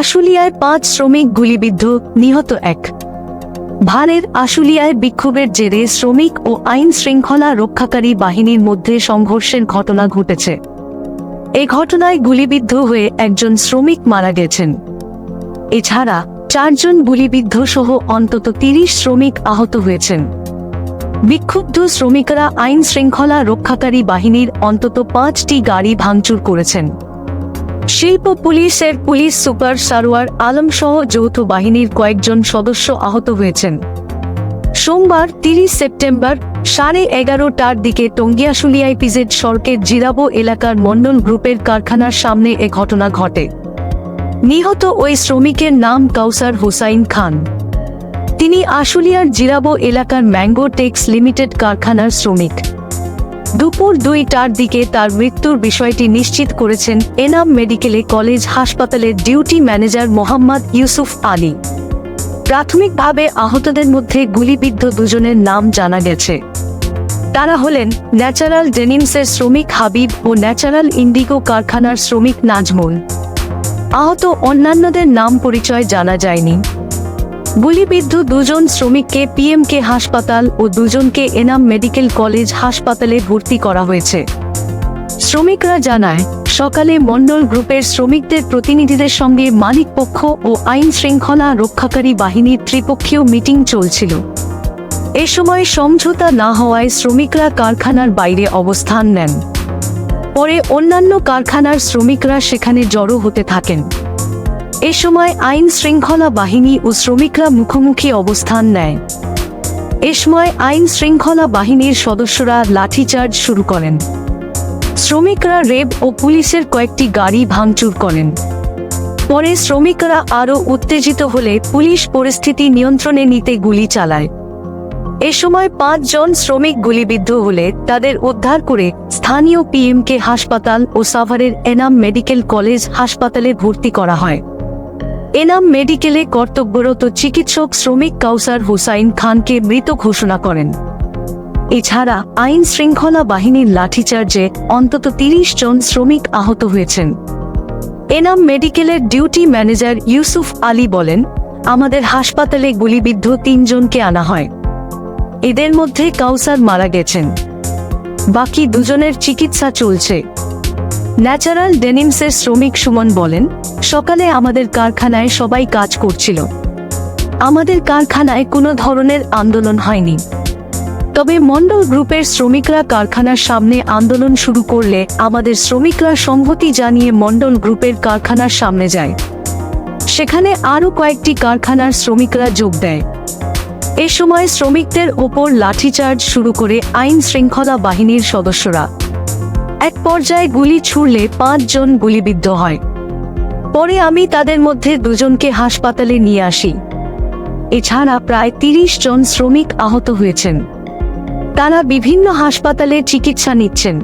আশুলিয়ায় পাঁচ শ্রমিক গুলিবিদ্ধ, নিহত এক। ভারের আশুলিয়ায় বিক্ষোভের জেরে শ্রমিক ও আইন শৃঙ্খলা রক্ষাকারী বাহিনীর মধ্যে সংঘর্ষের ঘটনা ঘটেছে। এ ঘটনায় গুলিবিদ্ধ হয়ে একজন শ্রমিক মারা গেছেন। এছাড়া চারজন গুলিবিদ্ধ সহ অন্তত তিরিশ শ্রমিক আহত হয়েছেন। বিক্ষুব্ধ শ্রমিকরা আইন শৃঙ্খলা রক্ষাকারী বাহিনীর অন্তত পাঁচটি গাড়ি ভাঙচুর করেছেন। শিল্প পুলিশের পুলিশ সুপার সারোয়ার আলম সহ যৌথ বাহিনীর কয়েকজন সদস্য আহত হয়েছেন। সোমবার তিরিশ সেপ্টেম্বর সাড়ে এগারোটার দিকে টঙ্গিয়াশুলিয়ায় পিজেড সড়কের জিরাবো এলাকার মন্ডল গ্রুপের কারখানার সামনে এ ঘটনা ঘটে। নিহত ওই শ্রমিকের নাম কাউসার হোসাইন খান। তিনি আশুলিয়ার জিরাবো এলাকার ম্যাঙ্গো টেক্স লিমিটেড কারখানার শ্রমিক। দুপুর দুইটার দিকে তার মৃত্যুর বিষয়টি নিশ্চিত করেছেন এনাম মেডিকেলে কলেজ হাসপাতালের ডিউটি ম্যানেজার মোহাম্মদ ইউসুফ আলী। প্রাথমিকভাবে আহতদের মধ্যে গুলিবিদ্ধ দুজনের নাম জানা গেছে। তারা হলেন ন্যাচারাল ডেনিমসের শ্রমিক হাবিব ও ন্যাচারাল ইন্ডিগো কারখানার শ্রমিক নাজমুল। আহত অন্যান্যদের নাম পরিচয় জানা যায়নি। গুলিবিদ্ধ দুজন শ্রমিককে পিএমকে হাসপাতাল ও দুজনকে এনাম মেডিকেল কলেজ হাসপাতালে ভর্তি করা হয়েছে। শ্রমিকরা জানায়, সকালে মণ্ডল গ্রুপের শ্রমিকদের প্রতিনিধিদের সঙ্গে মালিক পক্ষ ও আইন শৃঙ্খলা রক্ষাকারী বাহিনীর ত্রিপক্ষীয় মিটিং চলছিল। এ সময় সমঝোতা না হওয়ায় শ্রমিকরা কারখানার বাইরে অবস্থান নেন। পরে অন্যান্য কারখানার শ্রমিকরা সেখানে জড়ো হতে থাকেন। এ সময় আইন শৃঙ্খলা বাহিনী ও শ্রমিকরা মুখোমুখি অবস্থান নেয়। এ সময় আইন শৃঙ্খলা বাহিনীর সদস্যরা লাঠিচার্জ শুরু করেন। শ্রমিকরা রেব ও পুলিশের কয়েকটি গাড়ি ভাঙচুর করেন। পরে শ্রমিকরা আরও উত্তেজিত হলে পুলিশ পরিস্থিতি নিয়ন্ত্রণে নিতে গুলি চালায়। এ সময় পাঁচজন শ্রমিক গুলিবিদ্ধ হলে তাদের উদ্ধার করে স্থানীয় পিএমকে হাসপাতাল ও সাভারের এনাম মেডিকেল কলেজ হাসপাতালে ভর্তি করা হয়। এনাম মেডিকেলে কর্তব্যরত চিকিৎসক শ্রমিক কাউসার হুসাইন খানকে মৃত ঘোষণা করেন। এছাড়া আইন শৃঙ্খলা বাহিনীর লাঠিচার্জে অন্তত তিরিশ জন শ্রমিক আহত হয়েছেন। এনাম মেডিকেলের ডিউটি ম্যানেজার ইউসুফ আলী বলেন, আমাদের হাসপাতালে গুলিবিদ্ধ তিনজনকে আনা হয়। এদের মধ্যে কাউসার মারা গেছেন। বাকি দুজনের চিকিৎসা চলছে। ন্যাচারাল ডেনিমসের শ্রমিক সুমন বলেন, সকালে আমাদের কারখানায় সবাই কাজ করছিল। আমাদের কারখানায় কোনো ধরনের আন্দোলন হয়নি। তবে মন্ডল গ্রুপের শ্রমিকরা কারখানার সামনে আন্দোলন শুরু করলে আমাদের শ্রমিকরা সংহতি জানিয়ে মন্ডল গ্রুপের কারখানার সামনে যায়। সেখানে আরও কয়েকটি কারখানার শ্রমিকরা যোগ দেয়। এ সময় শ্রমিকদের ওপর লাঠিচার্জ শুরু করে আইন শৃঙ্খলা বাহিনীর সদস্যরা এক পর্যায়ে গুলি ছুড়লে পাঁচজন গুলিবিদ্ধ হয়। পরে আমি তাদের মধ্যে দুজনকে হাসপাতালে নিয়ে আসি। এছাড়া প্রায় তিরিশ জন শ্রমিক আহত হয়েছেন। তারা বিভিন্ন হাসপাতালে চিকিৎসা নিচ্ছেন।